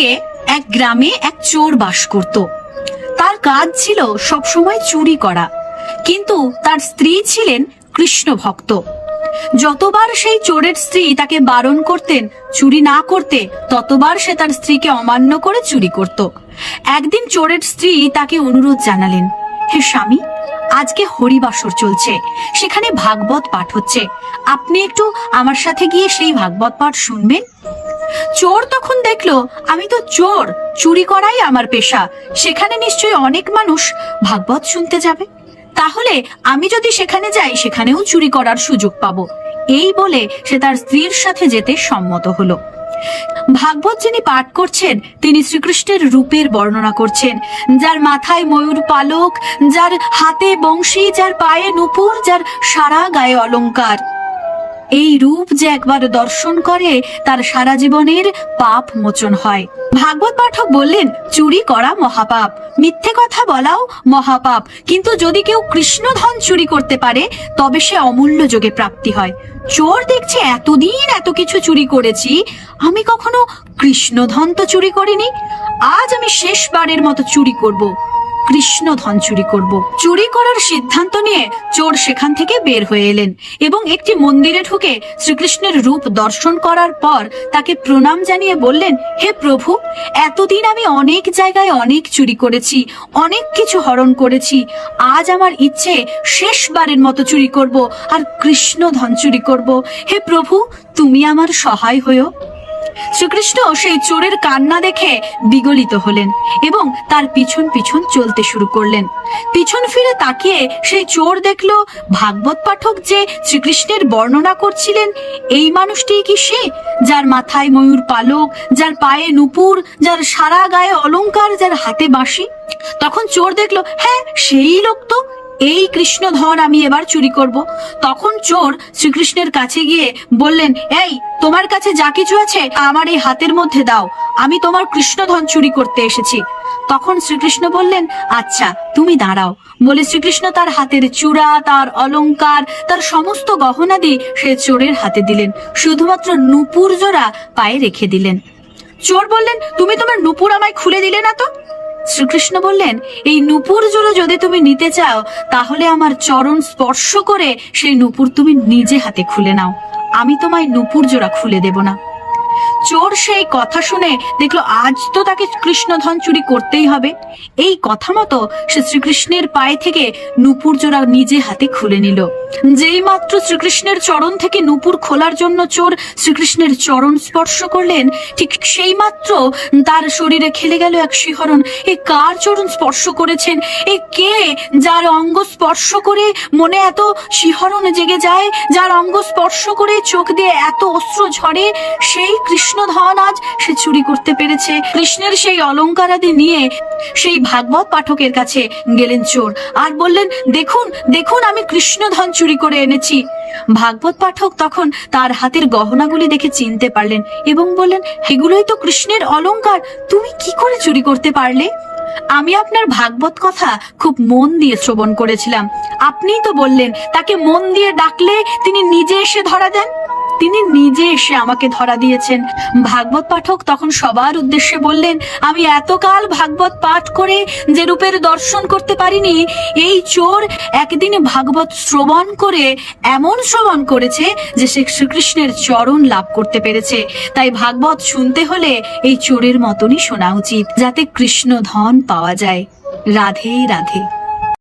যুগে এক গ্রামে এক চোর বাস করত। তার কাজ ছিল সবসময় চুরি করা। কিন্তু তার স্ত্রী ছিলেন কৃষ্ণ ভক্ত। যতবার সেই চোরের স্ত্রী তাকে বারণ করতেন, চুরি না করতে, ততবার সে তার স্ত্রীকে অমান্য করে চুরি করত। একদিন চোরের স্ত্রী তাকে অনুরোধ জানালেন, হে স্বামী, আজকে হরিবাসর চলছে। সেখানে ভাগবত পাঠ হচ্ছে। আপনি একটু আমার সাথে গিয়ে সেই ভাগবত পাঠ শুনবেন? চোর তখন দেখল, আমি তো চোর, চুরি করাই আমার পেশা। সেখানে নিশ্চয়ই অনেক মানুষ ভাগবত শুনতে যাবে। তাহলে আমি যদি সেখানে যাই, সেখানেও চুরি করার সুযোগ পাবো। এই বলে সে তার স্ত্রীর সাথে যেতে সম্মত হলো। ভাগবত যিনি পাঠ করছেন, তিনি শ্রীকৃষ্ণের রূপের বর্ণনা করছেন। যার মাথায় ময়ূর পালক, যার হাতে বংশী, যার পায়ে নুপুর, যার সারা গায়ে অলংকার। এই রূপ যে একবার দর্শন করে, তার সারা জীবনের পাপ মোচন হয়। ভাগবত পাঠক বললেন, চুরি করা মহাপাপ। মিথ্যে কথা বলাও মহাপাপ। কিন্তু যদি কেউ কৃষ্ণধন চুরি করতে পারে, তবে সে অমূল্য যোগে প্রাপ্তি হয়। চোর দেখছে, এতদিন এত কিছু চুরি করেছি, আমি কখনো কৃষ্ণধন তো চুরি করিনি, আজ আমি শেষবারের মতো চুরি করব। কৃষ্ণ ধন চুরি করব। চুরি করার সিদ্ধান্ত নিয়ে চোর সেখান থেকে বের হয়ে এলেন এবং একটি মন্দিরে ঢুকে শ্রীকৃষ্ণের রূপ দর্শন করার পর তাকে প্রণাম জানিয়ে বললেন, হে প্রভু, এতদিন আমি অনেক জায়গায় অনেক চুরি করেছি, অনেক কিছু হরণ করেছি। আজ আমার ইচ্ছে শেষবারের মতো চুরি করব আর কৃষ্ণ ধন চুরি করব। হে প্রভু, তুমি আমার সহায় হয়েও শ্রীকৃষ্ণ সেই চোরের কান্না দেখে বিগলিত হলেন এবং তার পিছন পিছন চলতে শুরু করলেন। পিছন ফিরে তাকিয়ে সেই চোর দেখল ভাগবত পাঠক যে শ্রীকৃষ্ণের বর্ণনা করছিলেন, এই মানুষটি কি সে? যার মাথায় ময়ূর পালক, যার পায়ে নুপুর, যার সারা গায়ে অলংকার, যার হাতে বাঁশি। তখন চোর দেখল হ্যাঁ সেই লোক তো। এই কৃষ্ণ ধন আমি এবার চুরি করব। তখন চোর শ্রীকৃষ্ণের কাছে গিয়ে বললেন, এই, তোমার কাছে যা কিছু আছে, আমার এই হাতের মধ্যে দাও। আমি তোমার কৃষ্ণধন চুরি করতে এসেছি। তখন শ্রীকৃষ্ণ বললেন আচ্ছা তুমি দাঁড়াও। বলে শ্রীকৃষ্ণ তার হাতের চূড়া, তার অলংকার তার সমস্ত গহনা দিয়ে সে চোরের হাতে দিলেন। শুধুমাত্র নুপুর জোড়া পায়ে রেখে দিলেন। চোর বললেন, তুমি তোমার নুপুর আমায় খুলে দিলে না তো? শ্রীকৃষ্ণ বললেন, এই নুপুর জোড়া যদি তুমি নিতে চাও, তাহলে আমার চরণ স্পর্শ করে সেই নূপুর তুমি নিজে হাতে খুলে নাও। আমি তোমায় নুপুর জোড়া খুলে দেব না। চোর সেই কথা শুনে দেখল আজ তো তাকে কৃষ্ণধন চুরি করতেই হবে। এই কথা মতো সে শ্রীকৃষ্ণের পায়ে থেকে নুপুর জোড়া নিজে হাতে খুলে নিল। যেই মাত্র শ্রীকৃষ্ণের চরণ থেকে নুপুর খোলার জন্য চোর শ্রীকৃষ্ণের চরণ স্পর্শ করলেন, ঠিক সেই মাত্র তার শরীরে খেলে গেল এক শিহরণ। এ কার চরণ স্পর্শ করেছেন? এ কে যার অঙ্গ স্পর্শ করে মনে এত শিহরণ জেগে যায়, যার অঙ্গ স্পর্শ করে চোখ দিয়ে এত অস্ত্র ঝরে, সেই কৃষ্ণধন আজ সে চুরি করতে পেরেছে। কৃষ্ণের সেই অলঙ্কারাদি নিয়ে সেই ভাগবত পাঠকের কাছে গেলেন চোর। আর বললেন, দেখুন দেখুন, আমি কৃষ্ণধন চুরি করে এনেছি। ভাগবত পাঠক তখন তার হাতের গহনাগুলি দেখে চিনতে পারলেন এবং বললেন, এগুলোই তো কৃষ্ণের অলংকার তুমি কি করে চুরি করতে পারলে? আমি আপনার ভাগবত কথা খুব মন দিয়ে শ্রবণ করেছিলাম। আপনিই তো বললেন, তাকে মন দিয়ে ডাকলে তিনি নিজে এসে ধরা দেন। তিনি নিজে এসে আমাকে ধরা দিয়েছেন। ভাগবত পাঠক তখন সবার উদ্দেশ্যে বললেন, আমি এতকাল ভাগবত পাঠ করে যে রূপের দর্শন করতে পারিনি, এই চোর একদিন ভাগবত শ্রবণ করে এমন শ্রবণ করেছে যে সে শ্রীকৃষ্ণের চরণ লাভ করতে পেরেছে। তাই ভাগবত শুনতে হলে এই চোরের মতনই শোনা উচিত, যাতে কৃষ্ণ ধন পাওয়া যায়। রাধে রাধে।